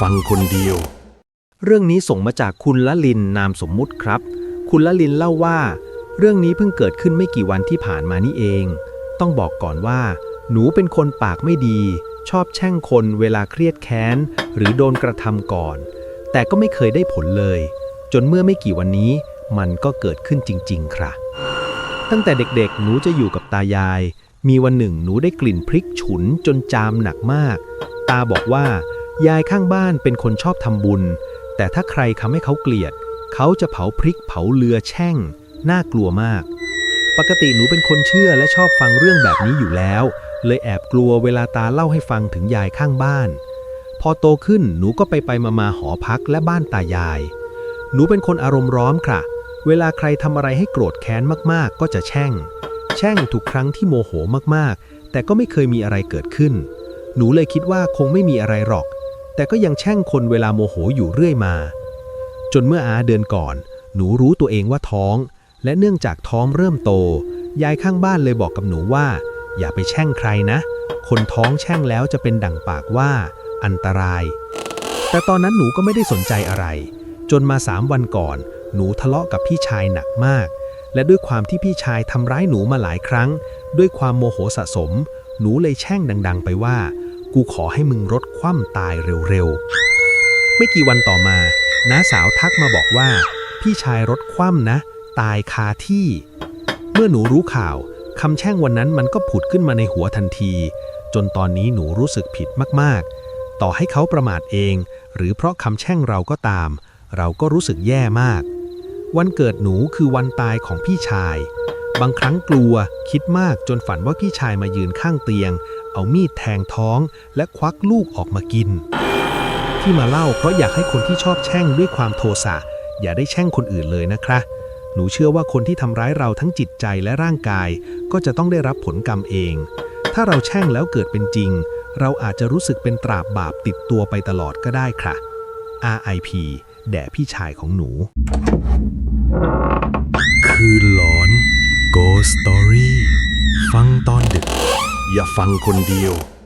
ฟังคนเดียว เรื่องนี้ส่งมาจากคุณละลินนามสมมุติครับ คุณละลินเล่าว่า เรื่องนี้เพิ่งเกิดขึ้นไม่กี่วันที่ผ่านมานี่เอง ต้องบอกก่อนว่า หนูเป็นคนปากไม่ดี ชอบแช่งคนเวลาเครียดแค้น หรือโดนกระทำก่อน แต่ก็ไม่เคยได้ผลเลย จนเมื่อไม่กี่วันนี้ มันก็เกิดขึ้นจริง ๆครับตั้งแต่เด็กๆ หนูจะอยู่กับตายายมีวันหนึ่งหนูได้กลิ่นพริกฉุนจนจามหนักมาก ตาบอกว่า ยายข้างบ้านเป็นคนชอบทำบุญ แต่ถ้าใครทำให้เขาเกลียด เขาจะเผาพริกเผาเรือแช่ง น่ากลัวมาก ปกติหนูเป็นคนเชื่อและชอบฟังเรื่องแบบนี้อยู่แล้ว เลยแอบกลัวเวลาตาเล่าให้ฟังถึงยายข้างบ้าน พอโตขึ้นหนูก็ไปไปมามาหอพักและบ้านตายาย หนูเป็นคนอารมณ์ร้อนค่ะ เวลาใครทำอะไรให้โกรธแค้นมากๆ ก็จะแช่ง แช่งทุกครั้งที่โมโหมากๆ แต่ก็ไม่เคยมีอะไรเกิดขึ้น หนูเลยคิดว่าคงไม่มีอะไรหรอก แต่ก็ยังแช่งคนเวลาโมโหอยู่เรื่อยมา จนเมื่ออาเดือนก่อน หนูรู้ตัวเองว่าท้อง และเนื่องจากท้องเริ่มโต ยายข้างบ้านเลยบอกกับหนูว่า อย่าไปแช่งใครนะ คนท้องแช่งแล้วจะเป็นดั่งปากว่า อันตราย แต่ตอนนั้นหนูก็ไม่ได้สนใจอะไร จนมาสามวันก่อน หนูทะเลาะกับพี่ชายหนักมาก และด้วยความที่พี่ชายทำร้ายหนูมาหลายครั้ง ด้วยความโมโหสะสม หนูเลยแช่งดัง ๆ ไปว่า กูขอให้มึงรถคว่ำตายเร็วๆ ไม่กี่วันต่อมาน้าสาวทักมาบอกว่า พี่ชายรถคว่ำนะ ตายคาที่ เมื่อหนูรู้ข่าวคำแช่งวันนั้นมันก็ผุดขึ้นมาในหัวทันที จนตอนนี้หนูรู้สึกผิดมากๆ ต่อให้เขาประมาทเอง หรือเพราะคำแช่งเราก็ตาม เราก็รู้สึกแย่มาก วันเกิดหนูคือวันตายของพี่ชาย บางครั้งกลัวคิดมากจนฝันว่าพี่ชายมายืนข้างเตียง เอามีดแทงท้อง และควักลูกออกมากิน ที่มาเล่าเพราะอยากให้คนที่ชอบแช่งด้วยความโทสะอย่าได้แช่งคนอื่นเลยนะคะหนูเชื่อว่าคนที่ทำร้ายเราทั้งจิตใจและร่างกาย ก็จะต้องได้รับผลกรรมเอง ถ้าเราแช่งแล้วเกิดเป็นจริง เราอาจจะรู้สึกเป็นตราบบาปติดตัวไปตลอดก็ได้ค่ะ RIP แด่พี่ชายของหนู คืนหลอ น Ghost Story ฟังตอนดึก อย่าฟังคนเดียว